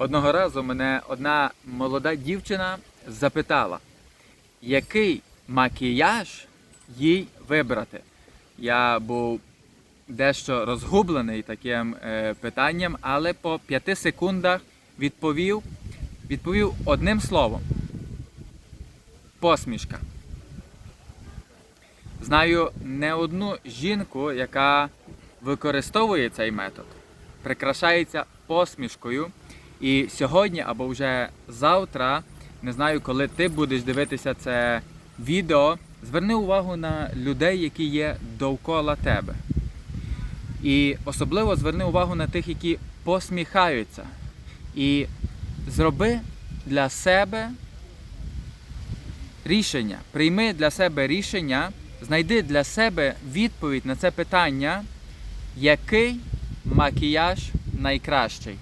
Одного разу мене одна молода дівчина запитала, який макіяж їй вибрати. Я був дещо розгублений таким е, питанням, але по п'яти секундах відповів, відповів одним словом: посмішка. Знаю не одну жінку, яка використовує цей метод, прикрашається посмішкою. І сьогодні або вже завтра, не знаю, коли ти будеш дивитися це відео, зверни увагу на людей, які є довкола тебе. І особливо зверни увагу на тих, які посміхаються. І зроби для себе рішення. Прийми для себе рішення, знайди для себе відповідь на це питання, який макіяж найкращий.